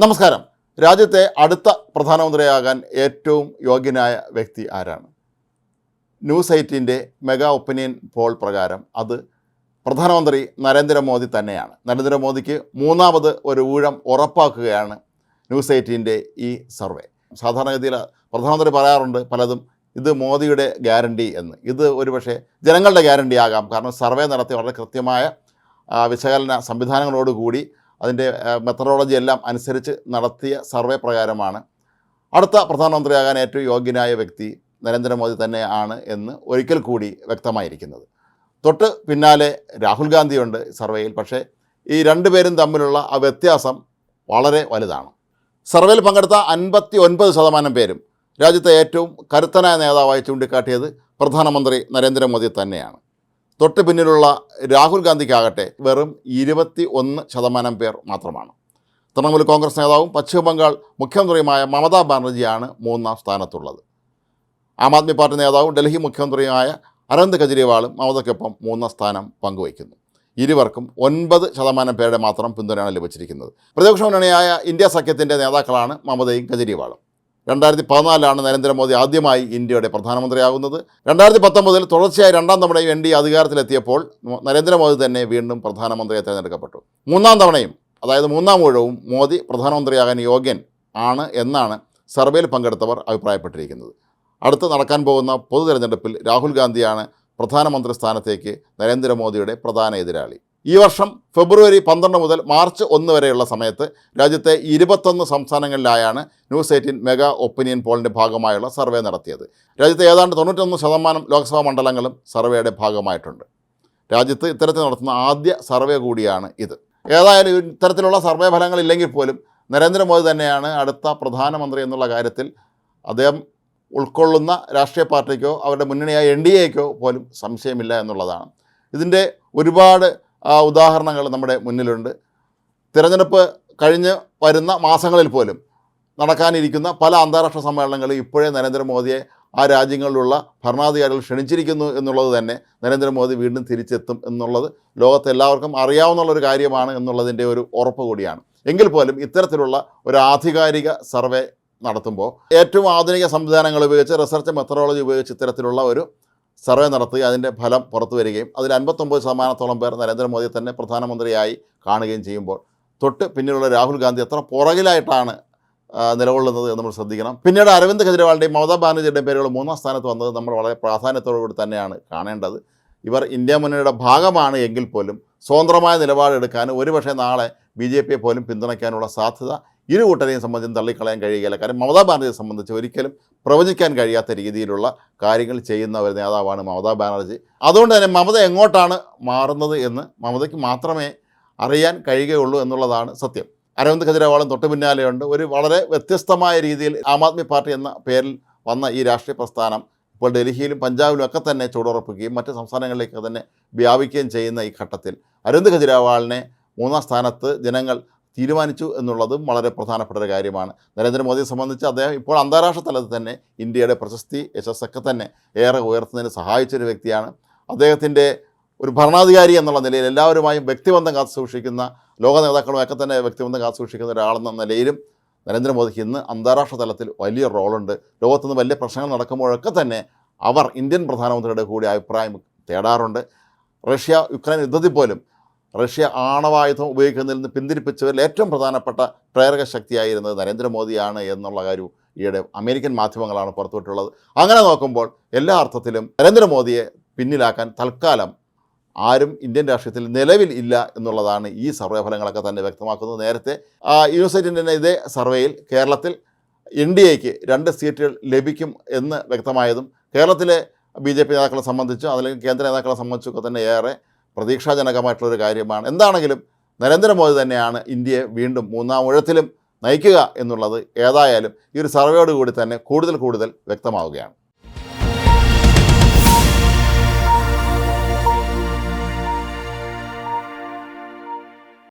നമസ്കാരം. രാജ്യത്തെ അടുത്ത പ്രധാനമന്ത്രിയാകാൻ ഏറ്റവും യോഗ്യനായ വ്യക്തി ആരാണ്? ന്യൂസ് എയ്റ്റിന്റെ മെഗാ ഒപ്പീനിയൻ പോൾ പ്രകാരം അത് പ്രധാനമന്ത്രി നരേന്ദ്രമോദി തന്നെയാണ്. നരേന്ദ്രമോദിക്ക് മൂന്നാമത് ഒരു ഊഴം ഉറപ്പാക്കുകയാണ് ന്യൂസ് എയ്റ്റിന്റെ ഈ സർവേ. സാധാരണഗതിയിൽ പ്രധാനമന്ത്രി പറയാറുണ്ട് പലതും ഇത് മോദിയുടെ ഗ്യാരണ്ടി എന്ന്. ഇത് ഒരുപക്ഷെ ജനങ്ങളുടെ ഗ്യാരണ്ടി ആകാം കാരണം സർവേ നടത്തി വളരെ കൃത്യമായ വിശകലന സംവിധാനങ്ങളോടുകൂടി അതിന്റെ മെത്തഡോളജി എല്ലാം അനുസരിച്ച് നടത്തിയ സർവേ പ്രകാരമാണ്. അടുത്ത പ്രധാനമന്ത്രിയാകാൻ ഏറ്റവും യോഗ്യനായ വ്യക്തി നരേന്ദ്രമോദി തന്നെയാണ് എന്ന് ഒരിക്കൽ കൂടി വ്യക്തമായിരിക്കുന്നത്. തൊട്ട് പിന്നാലെ രാഹുൽ ഗാന്ധിയുണ്ട് സർവേയിൽ പക്ഷേ ഈ രണ്ടുപേരും തമ്മിലുള്ള ആ വ്യത്യാസം വളരെ വലുതാണ്. സർവേയിൽ പങ്കെടുത്ത അൻപത്തി ഒൻപത് ശതമാനം പേരും രാജ്യത്തെ ഏറ്റവും കരുത്തനായ നേതാവായി ചൂണ്ടിക്കാട്ടിയത് പ്രധാനമന്ത്രി നരേന്ദ്രമോദി തന്നെയാണ്. തൊട്ട് പിന്നിലുള്ള രാഹുൽ ഗാന്ധിക്കാകട്ടെ വെറും ഇരുപത്തി ഒന്ന് ശതമാനം പേർ മാത്രമാണ്. തൃണമൂൽ കോൺഗ്രസ് നേതാവും പശ്ചിമബംഗാൾ മുഖ്യമന്ത്രിയുമായ മമതാ ബാനർജിയാണ് മൂന്നാം സ്ഥാനത്തുള്ളത്. ആം ആദ്മി പാർട്ടി നേതാവും ഡൽഹി മുഖ്യമന്ത്രിയുമായ അരവിന്ദ് കെജ്രിവാളും മമതയ്ക്കൊപ്പം മൂന്നാം സ്ഥാനം പങ്കുവയ്ക്കുന്നു. ഇരുവർക്കും ഒൻപത് ശതമാനം പേരുടെ മാത്രം പിന്തുണയാണ് ലഭിച്ചിരിക്കുന്നത്. പ്രതിപക്ഷ മുന്നണിയായ ഇന്ത്യ സഖ്യത്തിന്റെ നേതാക്കളാണ് മമതയും കെജ്രിവാളും. രണ്ടായിരത്തി പതിനാലിലാണ് നരേന്ദ്രമോദി ആദ്യമായി ഇന്ത്യയുടെ പ്രധാനമന്ത്രിയാകുന്നത്. രണ്ടായിരത്തി പത്തൊമ്പതിൽ തുടർച്ചയായി രണ്ടാം തവണയും എൻ ഡി അധികാരത്തിലെത്തിയപ്പോൾ നരേന്ദ്രമോദി തന്നെ വീണ്ടും പ്രധാനമന്ത്രിയെ തിരഞ്ഞെടുക്കപ്പെട്ടു. മൂന്നാം തവണയും അതായത് മൂന്നാം ഊഴവും മോദി പ്രധാനമന്ത്രിയാകാൻ യോഗ്യൻ ആണ് എന്നാണ് സർവേയിൽ പങ്കെടുത്തവർ അഭിപ്രായപ്പെട്ടിരിക്കുന്നത്. അടുത്ത് നടക്കാൻ പോകുന്ന പൊതു തെരഞ്ഞെടുപ്പിൽ രാഹുൽ ഗാന്ധിയാണ് പ്രധാനമന്ത്രി സ്ഥാനത്തേക്ക് നരേന്ദ്രമോദിയുടെ പ്രധാന എതിരാളി. ഈ വർഷം ഫെബ്രുവരി പന്ത്രണ്ട് മുതൽ മാർച്ച് ഒന്ന് വരെയുള്ള സമയത്ത് രാജ്യത്തെ ഇരുപത്തൊന്ന് സംസ്ഥാനങ്ങളിലായാണ് ന്യൂസ് എയ്റ്റീൻ മെഗാ ഒപ്പീനിയൻ പോളിന്റെ ഭാഗമായുള്ള സർവേ നടത്തിയത്. രാജ്യത്തെ ഏതാണ്ട് തൊണ്ണൂറ്റൊന്ന് ശതമാനം ലോക്സഭാ മണ്ഡലങ്ങളും സർവേയുടെ ഭാഗമായിട്ടുണ്ട്. രാജ്യത്ത് ഇത്തരത്തിൽ നടത്തുന്ന ആദ്യ സർവേ കൂടിയാണ് ഇത്. ഏതായാലും ഇത്തരത്തിലുള്ള സർവേ ഫലങ്ങൾ ഇല്ലെങ്കിൽ പോലും നരേന്ദ്രമോദി തന്നെയാണ് അടുത്ത പ്രധാനമന്ത്രി എന്നുള്ള കാര്യത്തിൽ അദ്ദേഹം ഉൾക്കൊള്ളുന്ന രാഷ്ട്രീയ പാർട്ടിക്കോ അവരുടെ മുന്നണിയായ എൻ ഡി എക്കോ പോലും സംശയമില്ല എന്നുള്ളതാണ്. ഇതിന്റെ ഒരുപാട് ഉദാഹരണങ്ങൾ നമ്മുടെ മുന്നിലുണ്ട്. തിരഞ്ഞെടുപ്പ് കഴിഞ്ഞ് വരുന്ന മാസങ്ങളിൽ പോലും നടക്കാനിരിക്കുന്ന പല അന്താരാഷ്ട്ര സമ്മേളനങ്ങളും ഇപ്പോഴേ നരേന്ദ്രമോദിയെ ആ രാജ്യങ്ങളിലുള്ള ഭരണാധികാരികൾ ക്ഷണിച്ചിരിക്കുന്നു എന്നുള്ളത് തന്നെ നരേന്ദ്രമോദി വീണ്ടും തിരിച്ചെത്തും എന്നുള്ളത് ലോകത്തെല്ലാവർക്കും അറിയാവുന്ന ഒരു കാര്യമാണ് എന്നുള്ളതിന്റെ ഒരു ഉറപ്പ് കൂടിയാണ്. എങ്കിൽ പോലും ഇത്തരത്തിലുള്ള ഒരു ആധികാരിക സർവേ നടത്തുമ്പോൾ ഏറ്റവും ആധുനിക സംവിധാനങ്ങൾ ഉപയോഗിച്ച് റിസർച്ച് മെത്തഡോളജി ഉപയോഗിച്ച് ഇത്തരത്തിലുള്ള ഒരു സർവേ നടത്തുകയും അതിന്റെ ഫലം പുറത്തു വരികയും അതിൽ അൻപത്തൊമ്പത് ശതമാനത്തോളം പേർ നരേന്ദ്രമോദിയെ തന്നെ പ്രധാനമന്ത്രിയായി കാണുകയും ചെയ്യുമ്പോൾ തൊട്ട് പിന്നിലുള്ള രാഹുൽ ഗാന്ധി എത്ര പുറകിലായിട്ടാണ് നിലകൊള്ളുന്നത് എന്ന് നമ്മൾ ശ്രദ്ധിക്കണം. പിന്നീട് അരവിന്ദ് കെജ്രിവാളിന്റെയും മമതാ ബാനർജിയുടെയും പേരുകൾ മൂന്നാം സ്ഥാനത്ത് വന്നത് നമ്മൾ വളരെ പ്രാധാന്യത്തോടുകൂടി തന്നെയാണ് കാണേണ്ടത്. ഇവർ ഇന്ത്യ മുന്നണിയുടെ ഭാഗമാണ് എങ്കിൽ പോലും സ്വതന്ത്രമായ നിലപാടെടുക്കാനും ഒരുപക്ഷെ നാളെ ബി ജെ പിയെ പോലും പിന്തുണയ്ക്കാനുള്ള സാധ്യത ഇരു കൂട്ടരെയും സംബന്ധിച്ച് തള്ളിക്കളയാൻ കഴിയുകയില്ല. കാരണം മമതാ ബാനർജിയെ സംബന്ധിച്ച് ഒരിക്കലും പ്രവചിക്കാൻ കഴിയാത്ത രീതിയിലുള്ള കാര്യങ്ങൾ ചെയ്യുന്ന ഒരു നേതാവാണ് മമതാ ബാനർജി. അതുകൊണ്ട് തന്നെ മമത എങ്ങോട്ടാണ് മാറുന്നത് എന്ന് മമതയ്ക്ക് മാത്രമേ അറിയാൻ കഴിയുകയുള്ളൂ എന്നുള്ളതാണ് സത്യം. അരവിന്ദ് കെജ്രിവാളും തൊട്ടു പിന്നാലെയുണ്ട്. ഒരു വളരെ വ്യത്യസ്തമായ രീതിയിൽ ആം ആദ്മി പാർട്ടി എന്ന പേരിൽ വന്ന ഈ രാഷ്ട്രീയ പ്രസ്ഥാനം ഇപ്പോൾ ഡൽഹിയിലും പഞ്ചാബിലും ഒക്കെ തന്നെ ചൂടുറപ്പിക്കുകയും മറ്റ് സംസ്ഥാനങ്ങളിലേക്ക് തന്നെ വ്യാപിക്കുകയും ചെയ്യുന്ന ഈ ഘട്ടത്തിൽ അരവിന്ദ് കെജ്രിവാളിനെ മൂന്നാം സ്ഥാനത്ത് ജനങ്ങൾ തീരുമാനിച്ചു എന്നുള്ളതും വളരെ പ്രധാനപ്പെട്ട ഒരു കാര്യമാണ്. നരേന്ദ്രമോദിയെ സംബന്ധിച്ച് അദ്ദേഹം ഇപ്പോൾ അന്താരാഷ്ട്ര തലത്തിൽ തന്നെ ഇന്ത്യയുടെ പ്രശസ്തി യശസ്സൊക്കെ തന്നെ ഏറെ ഉയർത്തുന്നതിന് സഹായിച്ചൊരു വ്യക്തിയാണ്. അദ്ദേഹത്തിന്റെ ഒരു ഭരണാധികാരി എന്നുള്ള നിലയിൽ എല്ലാവരുമായും വ്യക്തിബന്ധം കാത്തു സൂക്ഷിക്കുന്ന ലോക നേതാക്കളുമൊക്കെ തന്നെ വ്യക്തിബന്ധം കാത്തു സൂക്ഷിക്കുന്ന ഒരാളെന്ന നിലയിലും നരേന്ദ്രമോദിക്ക് ഇന്ന് അന്താരാഷ്ട്ര തലത്തിൽ വലിയ റോളുണ്ട്. ലോകത്തുനിന്ന് വലിയ പ്രശ്നങ്ങൾ നടക്കുമ്പോഴൊക്കെ തന്നെ അവർ ഇന്ത്യൻ പ്രധാനമന്ത്രിയുടെ കൂടി അഭിപ്രായം തേടാറുണ്ട്. റഷ്യ യുക്രൈൻ യുദ്ധത്തിൽ പോലും റഷ്യ ആണവായുധം ഉപയോഗിക്കുന്നതിൽ നിന്ന് പിന്തിരിപ്പിച്ചവരിൽ ഏറ്റവും പ്രധാനപ്പെട്ട പ്രേരക ശക്തിയായിരുന്നത് നരേന്ദ്രമോദിയാണ് എന്നുള്ള കാര്യം ഈയിടെ അമേരിക്കൻ മാധ്യമങ്ങളാണ് പുറത്തുവിട്ടുള്ളത്. അങ്ങനെ നോക്കുമ്പോൾ എല്ലാ അർത്ഥത്തിലും നരേന്ദ്രമോദിയെ പിന്നിലാക്കാൻ തൽക്കാലം ആരും ഇന്ത്യൻ രാഷ്ട്രീയത്തിൽ നിലവിൽ ഇല്ല എന്നുള്ളതാണ് ഈ സർവേ ഫലങ്ങളൊക്കെ തന്നെ വ്യക്തമാക്കുന്നത്. നേരത്തെ യൂണിവേഴ്സിറ്റിന്റെ ഇതേ സർവേയിൽ കേരളത്തിൽ എൻ ഡി എക്ക് രണ്ട് സീറ്റുകൾ ലഭിക്കും എന്ന് വ്യക്തമായതും കേരളത്തിലെ ബി ജെ പി നേതാക്കളെ സംബന്ധിച്ചും അതല്ലെങ്കിൽ കേന്ദ്ര നേതാക്കളെ സംബന്ധിച്ചൊക്കെ തന്നെ ഏറെ പ്രതീക്ഷാജനകമായിട്ടുള്ളൊരു കാര്യമാണ്. എന്താണെങ്കിലും നരേന്ദ്രമോദി തന്നെയാണ് ഇന്ത്യയെ വീണ്ടും മൂന്നാം ഊഴത്തിലും നയിക്കുക എന്നുള്ളത് ഏതായാലും ഈ ഒരു സർവേയോട് കൂടി തന്നെ കൂടുതൽ കൂടുതൽ വ്യക്തമാവുകയാണ്.